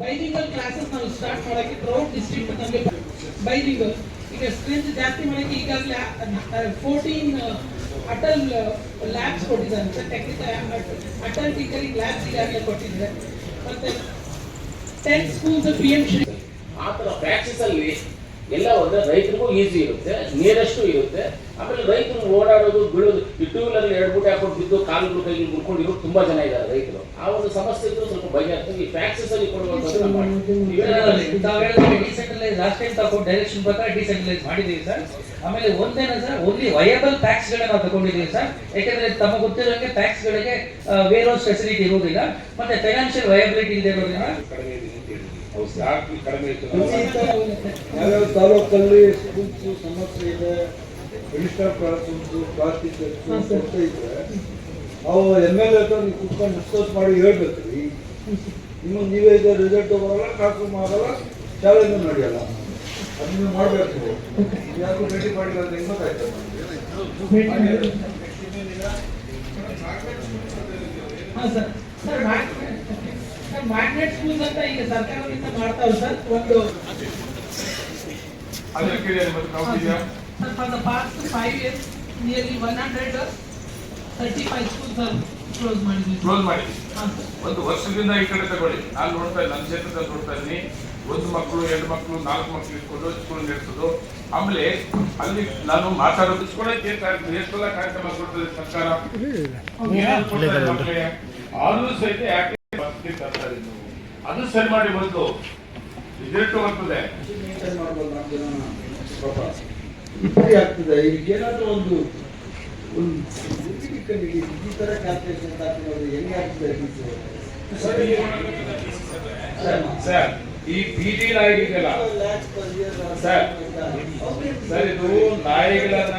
Bilingual classes ನಾವು start ಮಾಡಕ್ಕೆ throughout district ನಮಗೆ ಬೈಲಿಂಗಲ್ ಈಗ ಸ್ಟ್ರೆಂತ್ ಜಾಸ್ತಿ ಮಾಡಕ್ಕೆ ಈಗಾಗಲೇ ಫೋರ್ಟೀನ್ ಅಟಲ್ ಲ್ಯಾಬ್ಸ್ ಕೊಟ್ಟಿದ್ದಾರೆ. ಟೆಕ್ನಿಕಲ್ ಅಟಲ್ ಟೀಚರಿಂಗ್ ಲ್ಯಾಬ್ಸ್ ಈಗಾಗಲೇ ಕೊಟ್ಟಿದ್ದಾರೆ. ಮತ್ತೆ ಟೆನ್ ಸ್ಕೂಲ್ಸ್ ಪಿ ಎಂ ಆ ಥರ ಪ್ರಾಕ್ಟೀಸ್ ಅಲ್ಲಿ ಎಲ್ಲ ಹೋದ್ರೆ ರೈತರಿಗೂ ಈಸಿ ಇರುತ್ತೆ ನೀರಷ್ಟು ಇರುತ್ತೆ. ಆಮೇಲೆ ರೈತರು ಓಡಾಡೋದು ಬೀಳೋದು ಈ ಟೂ ವೀಲರ್ ಎರಡು ಬೂಟೆ ಹಾಕೊಂಡು ಬಿದ್ದು ಕಾಲು ಮುಡ್ಕೊಂಡು ಇರೋ ತುಂಬಾ ಜನ ಇದ್ದಾರೆ ರೈತರು. ಆ ಒಂದು ಸಮಸ್ಯೆ ಇದ್ರು ಸ್ವಲ್ಪ ಭಯ ಆಗ್ತದೆ. ಈ ಟ್ಯಾಕ್ಸಸ್ ಅಲ್ಲಿ ಕೊಡುವಂತ ಲಾಸ್ಟ್ ಟೈಮ್ ತಗೊಂಡು ಡೈರೆಕ್ಷನ್ ಪ್ರಕಾರ ಡಿಸೆಂಟ್ರಲೈಸ್ ಮಾಡಿದ್ದೀವಿ ಸರ್. ಆಮೇಲೆ ಒಂದೇನ ಸರ್ ಓನ್ಲಿ ವಯಬಲ್ ಟ್ಯಾಕ್ಸ್ ಗಳನ್ನ ನಾವು ತಗೊಂಡಿದ್ದೀವಿ ಸರ್. ಯಾಕಂದ್ರೆ ತಮ್ಮ ಗೊತ್ತಿರೋಂಗೆ ಟ್ಯಾಕ್ಸ್ ಗಳಿಗೆ ವೇರ್ ಹೌಸ್ ಫೆಸಿಲಿಟಿ ಇರುವುದಿಲ್ಲ ಮತ್ತೆ ಫೈನಾನ್ಷಿಯಲ್ ವಯಬಿಲಿಟಿ ಇಲ್ಲದೆ ಇರೋದ್ರಿಂದ ಯಾಕೆ ಕಡಿಮೆ ಇತ್ತು ಯಾವ್ಯಾವ ತಾಲೂಕಲ್ಲಿ ಸ್ಕೂಲ್ಸು ಸಮಸ್ಯೆ ಇದೆ ರಿಜಿಸ್ಟರ್ ಉಂಟು ಪ್ಲಾಸ್ಟಿಕ್ ಅಂತ ಇದ್ರೆ ಅವು ಎಂ ಎಲ್ ಎ ಹತ್ರ ನೀವು ಕುತ್ಕೊಂಡು ಡಿಸ್ಕಸ್ ಮಾಡಿ ಹೇಳ್ಬೇಕ್ರಿ. ಇನ್ನು ನೀವೇ ಇದೆ ರಿಸಲ್ಟ್ ಬರಲ್ಲ ಕಾರ್ಯಕ್ರಮ ಮಾಡಲ್ಲ ಚಾಲೆಂಜ್ ನಡೆಯಲ್ಲ. ಅದನ್ನ ಮಾಡಬೇಕು. ಯಾರು ಭೇಟಿ ಮಾಡಿಲ್ಲ ಅಂತ ಹೆಂಗ್ ಗೊತ್ತಾಯ್ತು? ಹಾಂ sir. Sir sir magnet schools ಅಂತ ಈಗ ಸರ್ಕಾರದಿಂದ ಮಾಡ್ತಾವೆ ಸರ್ ಒಂದು ಅದನ್ನ ಕೇಳಿ ಮತ್ತೆ ನಾವು ಇದೆಯಾ the past five years, nearly one hundred thirty-five schools are closed ಮಾಡಿದ್ವಿ. ಕ್ಲೋಸ್ ಮಾಡಿ ಒಂದು ವರ್ಷದಿಂದ ಈ ಕಡೆ ತಗೊಳ್ಳಿ. ನಾನು ನೋಡ್ತಾ ಇಲ್ಲ ನಮ್ಮ ಕ್ಷೇತ್ರದಲ್ಲಿ ನೋಡ್ತಾ ಇದ್ದೀನಿ. ಒಂದು ಮಕ್ಕಳು ಎರಡು ಮಕ್ಕಳು ನಾಲ್ಕು ಮಕ್ಕಳು ಇಟ್ಕೊಂಡು ಸ್ಕೂಲ್ ನಡೆಸೋದು ಆಮೇಲೆ ಅಲ್ಲಿ ನಾನು ಮಾತಾಡೋದು ಇಸ್ಕೊಳ್ಳೋಕೆ ಎಷ್ಟೆಲ್ಲ ಕಾರ್ಯಕ್ರಮ ಕೊಡ್ತದೆ ಸರ್ಕಾರ? ಆದ್ರೂ ಸಹಿತ ಯಾಕೆ ಅದು ಸರಿ ಮಾಡಿ ಬಂತು ರಿಸಲ್ಟ್ ಬರ್ತದೆ ಆಗ್ತದೆ. ಈಗ ಏನಾದರೂ ಒಂದು ಈ ಥರ ಕ್ಯಾಲ್ಕುಲೇಷನ್ ಹಾಕಿರೋದು ಹೆಂಗೆ ಆಗ್ತದೆ ಸರ್ ಈ ಬೀದಿ ನಾಯಿಗಳಿಗೆಲ್ಲ ಸರ್ ಸರ್ ಇದು ನಾಯಿಗಳನ್ನ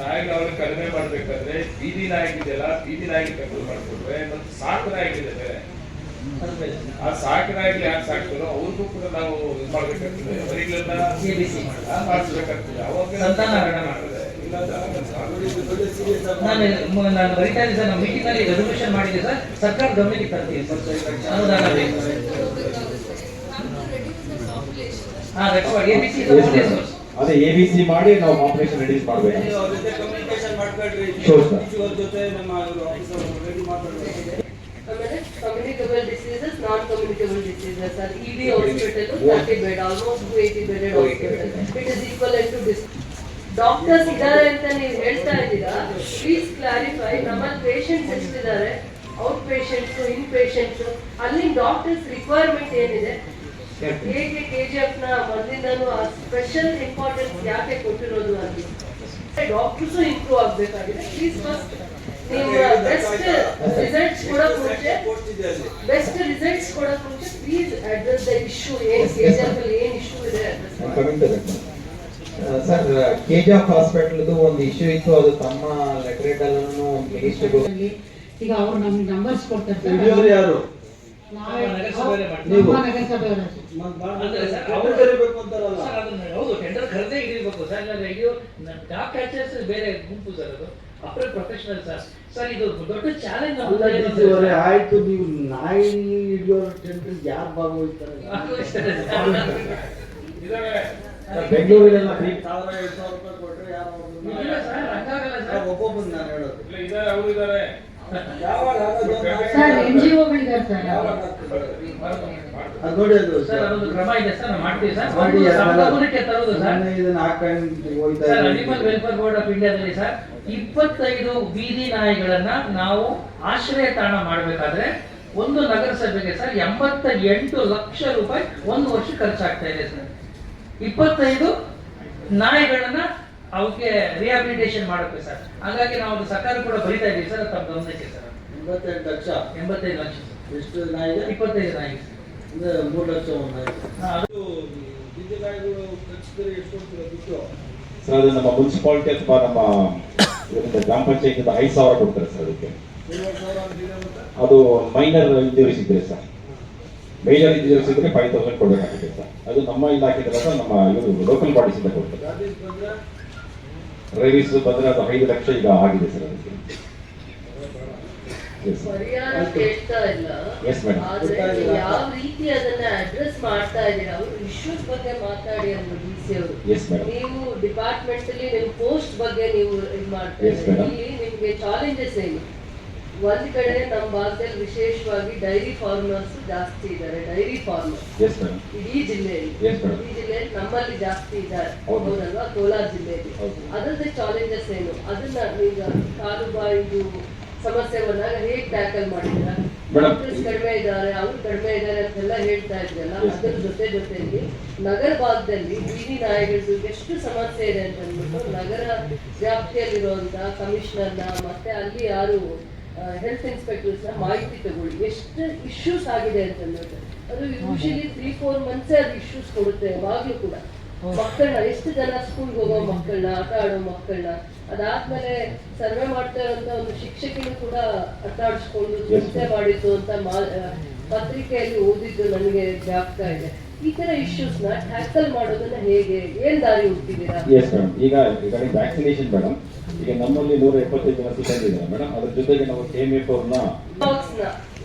ನಾಯಿಗಳ ಅವ್ರಿಗೆ ಕಡಿಮೆ ಮಾಡ್ಬೇಕಾದ್ರೆ ಬೀದಿ ಇದೆಯಲ್ಲ ಬೀದಿ ನಾಯಿಗೆ ಕಂಟ್ರೋಲ್ ಮಾಡ್ಕೊಂಡ್ರೆ ಮತ್ತೆ ಸಾಕು ನಾಯಿಗಿದೆ ಬೇರೆ. ಆ ಸಾಕು ಯಾರು ಯಾಕೆ ಸಾಕ್ತಾರೋ ಅವ್ರಿಗೂ ಕೂಡ ನಾವು ಇದು ಮಾಡ್ಬೇಕಾಗ್ತದೆ. ಅವರಿಗೆಲ್ಲ ಮಾಡಿಸ್ಬೇಕಾಗ್ತದೆ. ಅವಾಗ ಸಂತಾನಹರಣ ಮಾಡ್ತದೆ ನಾನು ಬರೀತಾ ಸರ್ ರೆಸಲ್ಯೂಷನ್ ಮಾಡಿದ್ದೆ ಸರ್ಕಾರ ಗಮನಕ್ಕೆ ತರ್ತೀವಿ ಸರ್. ಅನುದಾನ ಬೇಕು ಹಾ ರೆಕಾರ್ಡ್ ಎ ಬಿ ಸಿ ಅದೇ ಎ ಬಿ ಸಿ ಮಾಡಿ ನಾವು ಆಪರೇಷನ್ ರೆಡ್ಯೂಸ್ ಮಾಡಬೇಕು. ಕಮ್ಯುನಿಕೇಶನ್ ಮಾಡ್ಕೊಳ್ರಿ Sure, ಜೊತೆ ನಮ್ಮ ಆಫೀಸರ್ ರೆಡಿ ಮಾತಾಡ್ಬೇಕು. Communicable diseases non communicable diseases sir ED hospital thirty bed almost to eighty bedded hospital it is equal to this doctors ಇದ್ದಾರೆ ಅಂತ ನೀವು ಹೇಳ್ತಾ ಇದ್ದೀರಾ? ಪ್ಲೀಸ್ ಕ್ಲಾರಿಫೈ ನಮ್ಮಲ್ಲಿ ಪೇಷಂಟ್ಸ್ ಎಷ್ಟಿದ್ದಾರೆ ಔಟ್ ಪೇಷಂಟ್ಸ್ ಇನ್ ಪೇಷಂಟ್ಸ್ ಅಲ್ಲಿ ಡಾಕ್ಟರ್ಸ್ ರಿಕ್ವೈರ್ಮೆಂಟ್ ಏನಿದೆ? ಹೇಗೆ ಕೆ ಜಿ ಎಫ್ನ ಮೊದಲಿಂದನೂ ಆ ಸ್ಪೆಷಲ್ ಇಂಪಾರ್ಟೆನ್ಸ್ ಯಾಕೆ ಕೊಟ್ಟಿರೋದು ಅಲ್ಲಿ ಡಾಕ್ಟರ್ಸು ಇಂಪ್ರೂವ್ ಆಗಬೇಕಾಗಿದೆ. ಪ್ಲೀಸ್ ಫಸ್ಟ್ ನೀವು ಬೆಸ್ಟ್ ರಿಸಲ್ಟ್ಸ್ ಕೊಡೋಕೆ ಮುಂಚೆ ಪೋಸ್ಟ್ ಇದೆ ಅಲ್ಲಿ ಬೆಸ್ಟ್ ರಿಸಲ್ಟ್ಸ್ ಕೊಡೋಕೆ ಮುಂಚೆ ಪ್ಲೀಸ್ ಅಡ್ರೆಸ್ ದ ಇಶ್ಯೂ ಏನ್ ಕೆಜಿಎಫ್ ಅಲ್ಲಿ ಏನ್ ಇಶ್ಯೂ ಇದೆ ಸರ್ ಕೆ ಜಿ ಎಫ್ ಹಾಸ್ಪಿಟಲ್ದು ಒಂದು ಇಶ್ಯೂ ಇತ್ತು ಅದು ತಮ್ಮ ಲೆಟರೇಟ್ ಅಲ್ಲೂ ಮಿನಿಸ್ಟ್ರಿಗೂ ಅಲ್ಲಿ ಈಗ ಅವ್ರು ನಮ್ಗೆ ನಂಬರ್ಸ್ ಕೊಡ್ತಾರೆ. ಯಾರು? ನಾವೇ- ನಗರಸಭೆಯವರೇ ಸರ್ ಅದನ್ನ ಹೌದು ಟೆಂಡರ್ ಕರೆದೇ ಇಲ್ಲಾಂದ್ರೆ ಇದು ಡಾಕ್ ಕ್ಯಾಚರ್ಸ್ ಬೇರೆ ಗುಂಪು ಸರ್ ಅದು. ಅಪ್ರಲ್ ಪ್ರೊಫೆಷನಲ್ ಸರ್ ಸರ್ ಇದು ದೊಡ್ಡ ಚಾಲೆಂಜ್ ಆಯ್ತು ನೀವು ನಾಯಿ ಹಿಡಿಯೋರ ಟೆಂಡರ್ ಯಾರು ಭಾಗವಹಿಸ್ತಾರೆ? ಬೆಂಗಳೂರಿನ ಬೆಂಗಳೂರಿನೆಲ್ಲ ಫ್ರೀ ಸಾವಿರ ಎರಡು ಸಾವಿರ ರೂಪಾಯಿ ಕೊಟ್ಟರೆ ಯಾರು ಸರ್ ಹಂಗಾಗಲ್ಲ ಸರ್ ಒಬ್ಬೊಬ್ಬರು ನಾನು ಹೇಳೋದು. ಇಲ್ಲ ಇದಾರೆ ಅವರು ಇದಾರೆ. ಯಾವಾಗ? ಸರ್ ಎನ್ ಜಿ ಒಗಳಿದ್ದಾರೆ ಸರ್ ಯಾವಾಗ? ಅದು ನೋಡಿ ಅದು ಸರ್ ಅದೊಂದು ಕ್ರಮ ಇದೆ ಸರ್ ನಾವು ಮಾಡ್ತೀವಿ ಸರ್. ಮಾಡಿ ಒಂದು ಯಾರೆಲ್ಲ- ತರೋದು ಸರ್. ಸುಮ್ನೆ ಇದನ್ನ ಹಾಕೊಂಡು ಹೋಯ್ತಾ ಸರ್ ಇದ್ದೀವಿ. ಅನಿಮಲ್ ವೆಲ್ಫೇರ್ ಬೋರ್ಡ್ ಆಫ್ ಇಂಡಿಯಾದಲ್ಲಿ ಸರ್ ಇಪ್ಪತ್ತೈದು ಬೀದಿ ನಾಯಿಗಳನ್ನ ನಾವು ಆಶ್ರಯ ತಾಣ ಮಾಡಬೇಕಾದ್ರೆ ಒಂದು ನಗರಸಭೆಗೆ ಸರ್ ಎಂಬತ್ತ ಎಂಟು ಲಕ್ಷ ರೂಪಾಯಿ ಒಂದು ವರ್ಷ ಖರ್ಚಾಗ್ತಾ ಇದೆ ಸರ್. ಇಪ್ಪತ್ತೈದು ನಾಯಿಗಳನ್ನ ಅವಕ್ಕೆ ರಿಹಾಬಿಲಿಟೇಷನ್ ಮಾಡುತ್ತೆ ಸರ್. ಹಾಗಾಗಿ ನಾವು ಸರ್ಕಾರ ಕೂಡ ಬರಿತಾ ಇದೀವಿ ಸರ್ ತಮ್ಮ ಗಮನಕ್ಕೆ ಸರ್. ಎಂಬತ್ತೆಂಟು ಲಕ್ಷ? ಎಂಬತ್ತೈದು ಲಕ್ಷ. ಎಷ್ಟು ನಾಯಿಗೆ? ಇಪ್ಪತ್ತೈದು ನಾಯಿ ಸರ್. ಅಂದ್ರೆ ಮೂರು ಲಕ್ಷ ಒಂದು ಅದು ಇದು ಬೀದಿ ಎಷ್ಟು ಕೊಡ್ತೀರಾ ದುಡ್ಡು ಸರ್ ಅದು ನಮ್ಮ ಮುನ್ಸಿಪಾಲಿಟಿ ಅಥವಾ ನಮ್ಮ ಗ್ರಾಮ ಪಂಚಾಯತ್ ಐದು ಸಾವಿರ ಕೊಡ್ತಾರೆ ಸರ್ ಅದಕ್ಕೆ. ಅದು ಮೈನರ್ ಇಂಜುರೀಸ್ ಇದ್ರೆ ಸರ್. ಮೇಜರ್ ಇಂಜುರೀಸ್ ಇದ್ರೆ ಫೈವ್ ತೌಸಂಡ್ ಕೊಡಬೇಕಾಗುತ್ತೆ ಸರ್. ಅದು ನಮ್ಮ ಇಲಾಖೆದಲ್ಲ ಸರ್ ನಮ್ಮ ಇವರು ಲೋಕಲ್ ಬಾಡೀಸ್ ಇಂದ ಕೊಡ್ತಾರೆ. ರೇವಿಸ್ ಬಂದ್ರೆ? ಅದು ಐದು ಲಕ್ಷ ಈಗ ಆಗಿದೆ ಸರ್ ಅದಕ್ಕೆ. ಪರಿಹಾರ ಕೇಳ್ತಾ ಇಲ್ಲ. ಆದ್ರೆ ಯಾವ ರೀತಿ ಅದನ್ನ ಅಡ್ರೆಸ್ ಮಾಡ್ತಾ ಇದ್ದೀರಾ? ಅವರು ಇಶ್ಯೂಸ್ ಬಗ್ಗೆ ಮಾತಾಡಿ ಅಂದ್ರು ಡಿ ಸಿ ಅವರು. ನೀವು ಡಿಪಾರ್ಟ್ಮೆಂಟ್ ಅಲ್ಲಿ ನಿಮ್ ಪೋಸ್ಟ್ ಬಗ್ಗೆ ನೀವು ಇದು ಮಾಡ್ತಾ. ಇಲ್ಲಿ ನಿಮ್ಗೆ ಚಾಲೆಂಜಸ್ ಏನು? ಒಂದ್ ಕಡೆ ನಮ್ಮ ಭಾಗದಲ್ಲಿ ವಿಶೇಷವಾಗಿ ಡೈರಿ ಫಾರ್ಮರ್ಸ್ ಜಾಸ್ತಿ ಇದ್ದಾರೆ. ಡೈರಿ ಫಾರ್ಮರ್ ಎಸ್ ಮೇಡಮ್ ಇಡೀ ಜಿಲ್ಲೆಯಲ್ಲಿ. ಇಡೀ ಜಿಲ್ಲೆಯಲ್ಲಿ ನಮ್ಮಲ್ಲಿ ಜಾಸ್ತಿ ಇದ್ದಾರೆ. ಹೌದು. ಹೌದಲ್ವಾ ಕೋಲಾರ ಜಿಲ್ಲೆಯಲ್ಲಿ. ಅದರದ್ದೇ ಚಾಲೆಂಜಸ್ ಏನು? ಅದನ್ನ ಈಗ ಕಾಲು ಬಾಯಿದು ಸಮಸ್ಯೆ ಬಂದಾಗ ಹೇಗೆ ಟ್ಯಾಕಲ್ ಮಾಡ್ತೀರಾ ಡಾಕ್ಟರ್ಸ್ ಕಡಿಮೆ ಇದ್ದಾರೆ ಅವ್ರು ಕಡಿಮೆ ಇದ್ದಾರೆ ಅಂತೆಲ್ಲ ಹೇಳ್ತಾ ಇದ್ರಲ್ಲ ಅದ್ರ ಜೊತೆ ಜೊತೆಯಲ್ಲಿ ನಗರ ಭಾಗದಲ್ಲಿ ಬೀದಿ ನಾಯಿಗಳದ್ದು ಎಷ್ಟು ಸಮಸ್ಯೆ ಇದೆ ಅಂತ ಅಂದ್ಬಿಟ್ಟು ನಗರ ವ್ಯಾಪ್ತಿಯಲ್ಲಿರುವಂತ ಕಮಿಷನರ್ನ ಮತ್ತೆ ಅಲ್ಲಿ ಯಾರು ಹೆಲ್ತ್ ಇನ್ಸ್ಪೆಕ್ಟರ್ಸ್ನ ಮಾಹಿತಿ ತಗೊಳ್ಳಿ. ಎಷ್ಟು ಇಶ್ಯೂಸ್ ಆಗಿದೆ ಅಂತ ಅಂದ್ಬಿಟ್ಟು. ಅದು ಯೂಶಲಿ ತ್ರೀ ಫೋರ್ ಮಂತ್ಸೇ ಅದು ಇಶ್ಯೂಸ್ ಕೊಡುತ್ತೆ ಯಾವಾಗ್ಲೂ ಕೂಡ. ಮಕ್ಕಳನ್ನ ಎಷ್ಟು ಜನ ಸ್ಕೂಲ್ಗೆ ಹೋಗೋ ಮಕ್ಕಳನ್ನ ಆಟ ಆಡೋ ಮಕ್ಕಳನ್ನ ಅದಾದ್ಮೇಲೆ ಸರ್ವೆ ಮಾಡ್ತಾ ಇರೋಂತ ಒಂದು ಶಿಕ್ಷಕಿನೂ ಕೂಡ ಆಟ ಆಡಿಸ್ಕೊಂಡು ಚಿಂತೆ ಮಾಡಿದ್ದು ಅಂತ ಪತ್ರಿಕೆಯಲ್ಲಿ ಓದಿದ್ದು ನನಗೆ ಜಾಗ್ತಾ ಇದೆ. ಈ ತರ ಇಶ್ಯೂಸ್ನ ಟ್ಯಾಕಲ್ ಮಾಡೋದನ್ನ ಹೇಗೆ ಏನ್ ದಾರಿ ಎಸ್ ಮೇಡಮ್ ಈಗ ಈಗ ವ್ಯಾಕ್ಸಿನೇಷನ್ ಮೇಡಮ್ ಈಗ ನಮ್ಮಲ್ಲಿ ನೂರ ಎಪ್ಪತ್ತೈದು ಜನ ಸಿಬ್ಬಂದಿ ಇದ್ದಾರೆ ಮೇಡಮ್ ಅದ್ರ ಜೊತೆಗೆ ನಾವು ಕೆ ಎಂ ಎಫ್ ಅವ್ರನ್ನ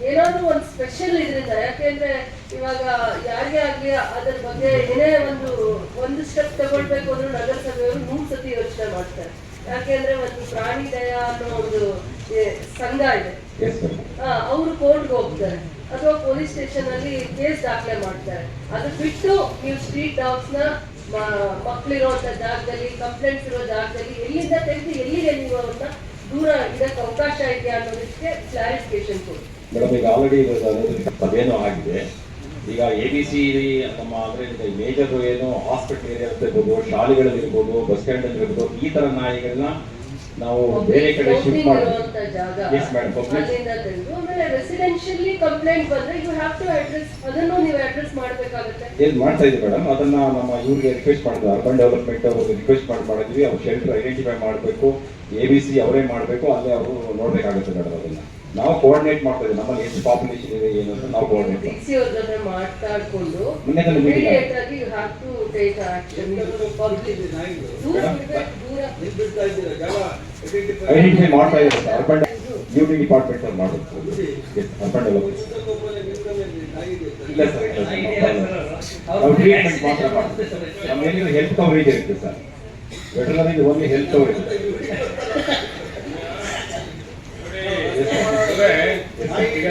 ಏನಾದ್ರೂ ಒಂದು ಸ್ಪೆಷಲ್ ಇದರಿಂದ ಯಾಕೆಂದ್ರೆ ಇವಾಗ ಯಾರಿಗೆ ಆಗ್ಲಿ ಅದ್ರ ಬಗ್ಗೆ ಏನೇ ಒಂದು ಒಂದು ಸ್ಟೆಪ್ ತಗೊಳ್ಬೇಕು ಅಂದ್ರೆ ನಗರಸಭೆಯವರು ನೂರು ಸತಿ ಯೋಚನೆ ಮಾಡ್ತಾರೆ. ಯಾಕೆಂದ್ರೆ ಒಂದು ಪ್ರಾಣಿ ದಯ ಅನ್ನೋ ಒಂದು ಸಂಘ ಇದೆ. ಅವರು ಕೋರ್ಟ್ಗೆ ಹೋಗ್ತಾರೆ. ಅಥವಾ ಪೊಲೀಸ್ ಸ್ಟೇಷನ್ ಅಲ್ಲಿ ಕೇಸ್ ದಾಖಲೆ ಮಾಡ್ತಾರೆ. ಅದು ಬಿಟ್ಟು ನೀವು ಸ್ಟ್ರೀಟ್ ಡಾಗ್ಸ್ನ ಮಕ್ಕಳಿರುವಂತ ಜಾಗದಲ್ಲಿ ಕಂಪ್ಲೇಂಟ್ಸ್ ಇರೋ ಜಾಗದಲ್ಲಿ ಎಲ್ಲಿಂದ ತೆಗೆದು ಎಲ್ಲಿಗೆ ನೀವು ಅವ್ರನ್ನ ದೂರ ಇದಕ್ಕೆ ಅವಕಾಶ ಇದೆಯಾ ಅನ್ನೋದಕ್ಕೆ ಕ್ಲಾರಿಫಿಕೇಶನ್ ಕೊಡಿ. ಮೇಡಮ್ ಈಗ ಆಲ್ರೆಡಿ ಅದೇನೋ ಆಗಿದೆ. ಈಗ ಎ ಬಿ ಸಿ ನಮ್ಮ ಅಂದ್ರೆ ಮೇಜರ್ ಏನು ಹಾಸ್ಪಿಟಲ್ ಏರಿಯಾ ಇರ್ಬೋದು ಶಾಲೆಗಳಲ್ಲಿ ಇರ್ಬೋದು ಬಸ್ ಸ್ಟ್ಯಾಂಡ್ ಅಲ್ಲಿ ಇರ್ಬೋದು ಈ ತರ ನಾಯಿಗಳನ್ನ ನಾವು ಬೇರೆ ಕಡೆ ಶಿಫ್ಟ್ ಮಾಡಿ ತೆಗೆದು ಆಮೇಲೆ ರೆಸಿಡೆನ್ಷಿಯಲಿ ಕಂಪ್ಲೇಂಟ್ ಬಂದ್ರೆ ಯು ಹ್ಯಾವ್ ಟು ಅಡ್ರೆಸ್ ಅದನ್ನು ನೀವು ಅಡ್ರೆಸ್ ಮಾಡ್ಬೇಕಾಗುತ್ತೆ. ಏನ್ ಮಾಡ್ತಾ ಇದ್ವಿ ಮೇಡಮ್ ಅದನ್ನ ನಮ್ಮ ಇವ್ರಿಗೆ ರಿಕ್ವೆಸ್ಟ್ ಮಾಡಿದ್ವಿ. ಅರ್ಬನ್ ಡೆವಲಪ್ಮೆಂಟ್ ಅವ್ರಿಗೆ ರಿಕ್ವೆಸ್ಟ್ ಮಾಡಿ ಮಾಡಿದ್ವಿ. ಅವ್ರು ಶೆಲ್ಟರ್ ಐಡೆಂಟಿಫೈ ಮಾಡಬೇಕು. ಎ ಬಿ ಸಿ ಅವರೇ ಮಾಡಬೇಕು. ಅಲ್ಲೇ ಅವರು ನೋಡ್ಬೇಕಾಗುತ್ತೆ ಮೇಡಮ್ ಅದನ್ನ. ನಾವು ಕೋಆರ್ಡಿನೇಟ್ ಮಾಡ್ತಾ ಇದ್ದೀವಿ. ನಮ್ಮಲ್ಲಿ ಎಷ್ಟು ಪಾಪ್ಯುಲೇಷನ್ ಇದೆ ಏನು ಅಂತ ನಾವು ಕೋಆರ್ಡಿನೇಟ್ ಡಿ ಸಿ ಅವ್ರ ಜೊತೆ ಮಾತಾಡ್ಕೊಂಡು ಮುಂದೆ ಮೀಟಿಂಗ್ ಇಮಿಡಿಯೇಟ್ ಆಗಿ you have to take action ನಾಯಿಗಳು ದೂರ ಬಿಡ್ಬೇಕು ದೂರ ಐಡೆಂಟಿಫೈ ಮಾಡ್ತಾ ಇದ್ದಾರೆ ಸರ್. ಅರ್ಬನ್ ಡ್ಯೂಟಿ ಡಿಪಾರ್ಟ್ಮೆಂಟ್ ಅವ್ರು ಮಾಡೋದು ಅರ್ಬನ್ ಡೆವಲಪ್ಮೆಂಟ್ ಇಲ್ಲ ಸರ್ ಇಲ್ಲ ಸರ್. ನಾವು ಟ್ರೀಟ್ಮೆಂಟ್ ಮಾತ್ರ ಮಾಡ್ತೀವಿ. ನಮ್ಮ ಹೆಲ್ತ್ ಕವರೇಜ್ ಇರುತ್ತೆ sir. Veterinary only health coverage ಅಂದ್ರೆ ಈಗ